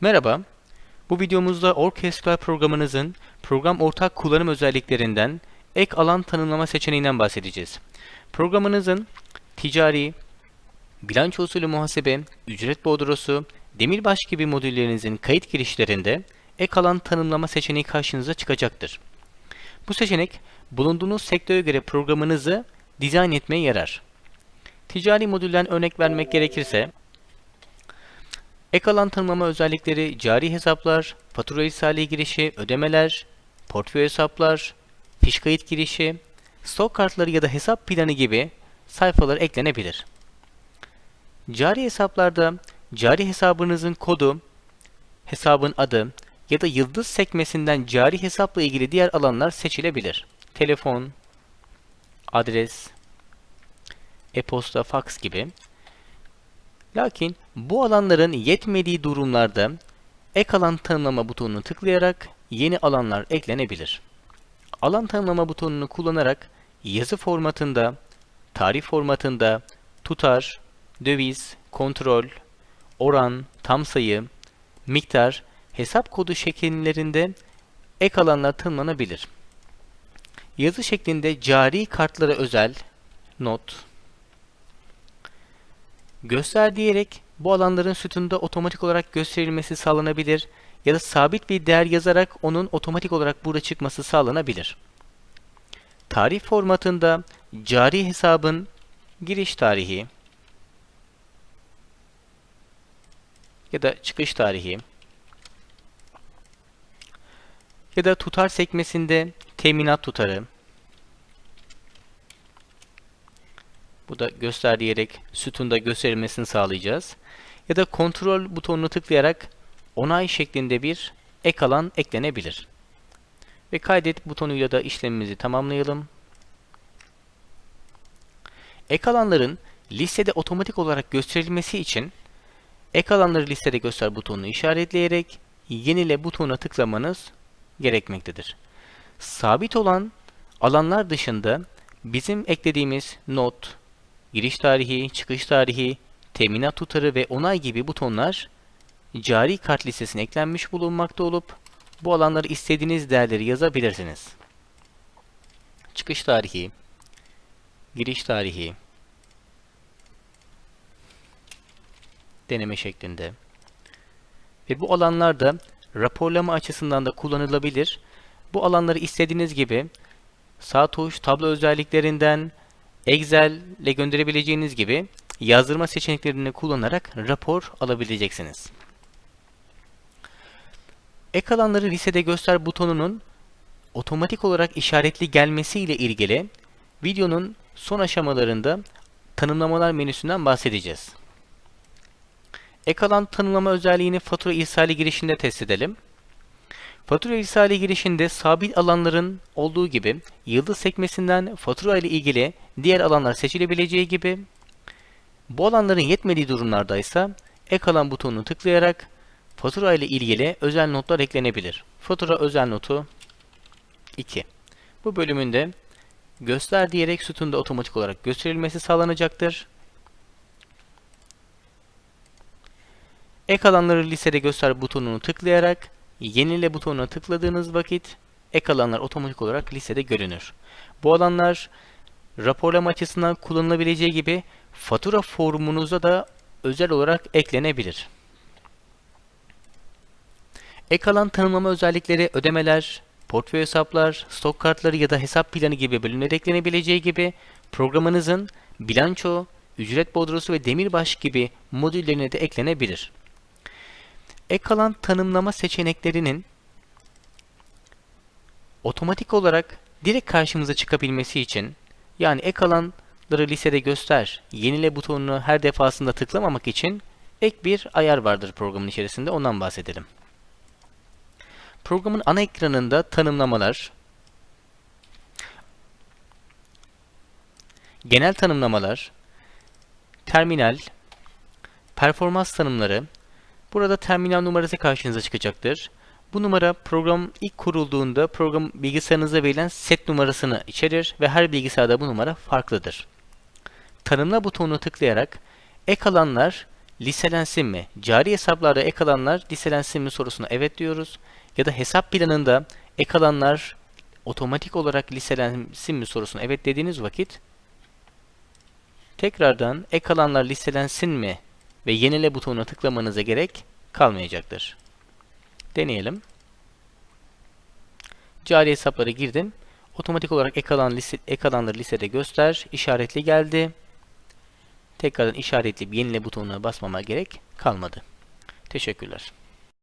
Merhaba, bu videomuzda Orchestral programınızın program ortak kullanım özelliklerinden ek alan tanımlama seçeneğinden bahsedeceğiz. Programınızın ticari, bilanço usulü muhasebe, ücret bordrosu, demirbaş gibi modüllerinizin kayıt girişlerinde ek alan tanımlama seçeneği karşınıza çıkacaktır. Bu seçenek bulunduğunuz sektöre göre programınızı dizayn etmeye yarar. Ticari modülden örnek vermek gerekirse, Ek alan tanımlama özellikleri cari hesaplar, fatura irsali girişi, ödemeler, portföy hesaplar, fiş kayıt girişi, stok kartları ya da hesap planı gibi sayfalar eklenebilir. Cari hesaplarda cari hesabınızın kodu, hesabın adı ya da yıldız sekmesinden cari hesapla ilgili diğer alanlar seçilebilir. Telefon, adres, e-posta, fax gibi. Lakin bu alanların yetmediği durumlarda ek alan tanımlama butonunu tıklayarak yeni alanlar eklenebilir. Alan tanımlama butonunu kullanarak yazı formatında, tarih formatında, tutar, döviz, kontrol, oran, tam sayı, miktar, hesap kodu şekillerinde ek alanlar tanımlanabilir. Yazı şeklinde cari kartlara özel not, Göster diyerek bu alanların sütunda otomatik olarak gösterilmesi sağlanabilir ya da sabit bir değer yazarak onun otomatik olarak burada çıkması sağlanabilir. Tarih formatında cari hesabın giriş tarihi ya da çıkış tarihi ya da tutar sekmesinde teminat tutarı Bu da göster diyerek sütunda gösterilmesini sağlayacağız. Ya da kontrol butonunu tıklayarak onay şeklinde bir ek alan eklenebilir. Ve kaydet butonuyla da işlemimizi tamamlayalım. Ek alanların listede otomatik olarak gösterilmesi için ek alanları listede göster butonunu işaretleyerek yenile butonuna tıklamanız gerekmektedir. Sabit olan alanlar dışında bizim eklediğimiz not, giriş tarihi, çıkış tarihi, teminat tutarı ve onay gibi butonlar cari kart listesine eklenmiş bulunmakta olup bu alanları istediğiniz değerleri yazabilirsiniz. Çıkış tarihi, giriş tarihi, deneme şeklinde ve bu alanlar da raporlama açısından da kullanılabilir. Bu alanları istediğiniz gibi sağ tuş tablo özelliklerinden Excel ile gönderebileceğiniz gibi yazdırma seçeneklerini kullanarak rapor alabileceksiniz. Ek alanları listede göster butonunun otomatik olarak işaretli gelmesi ile ilgili videonun son aşamalarında tanımlamalar menüsünden bahsedeceğiz. Ek alan tanımlama özelliğini fatura irsali girişinde test edelim. Fatura irsali girişinde sabit alanların olduğu gibi yıldız sekmesinden fatura ile ilgili diğer alanlar seçilebileceği gibi bu alanların yetmediği durumlarda ise ek alan butonunu tıklayarak fatura ile ilgili özel notlar eklenebilir. Fatura özel notu 2. Bu bölümünde göster diyerek sütunda otomatik olarak gösterilmesi sağlanacaktır. Ek alanları listede göster butonunu tıklayarak Yenile butonuna tıkladığınız vakit ek alanlar otomatik olarak listede görünür. Bu alanlar raporlama açısından kullanılabileceği gibi fatura formunuza da özel olarak eklenebilir. Ek alan tanımlama özellikleri ödemeler, portföy hesaplar, stok kartları ya da hesap planı gibi bölümlere eklenebileceği gibi programınızın bilanço, ücret bordrosu ve demirbaş gibi modüllerine de eklenebilir ek alan tanımlama seçeneklerinin otomatik olarak direkt karşımıza çıkabilmesi için yani ek alanları listede göster, yenile butonunu her defasında tıklamamak için ek bir ayar vardır programın içerisinde ondan bahsedelim. Programın ana ekranında tanımlamalar, genel tanımlamalar, terminal, performans tanımları, Burada terminal numarası karşınıza çıkacaktır. Bu numara program ilk kurulduğunda program bilgisayarınıza verilen set numarasını içerir ve her bilgisayarda bu numara farklıdır. Tanımla butonunu tıklayarak ek alanlar listelensin mi? Cari hesaplarda ek alanlar listelensin mi sorusuna evet diyoruz. Ya da hesap planında ek alanlar otomatik olarak listelensin mi sorusuna evet dediğiniz vakit tekrardan ek alanlar listelensin mi ve yenile butonuna tıklamanıza gerek kalmayacaktır. Deneyelim. Cari hesaplara girdim. Otomatik olarak ek, alan liste, ek alanları listede göster. işaretli geldi. Tekrardan işaretleyip yenile butonuna basmama gerek kalmadı. Teşekkürler.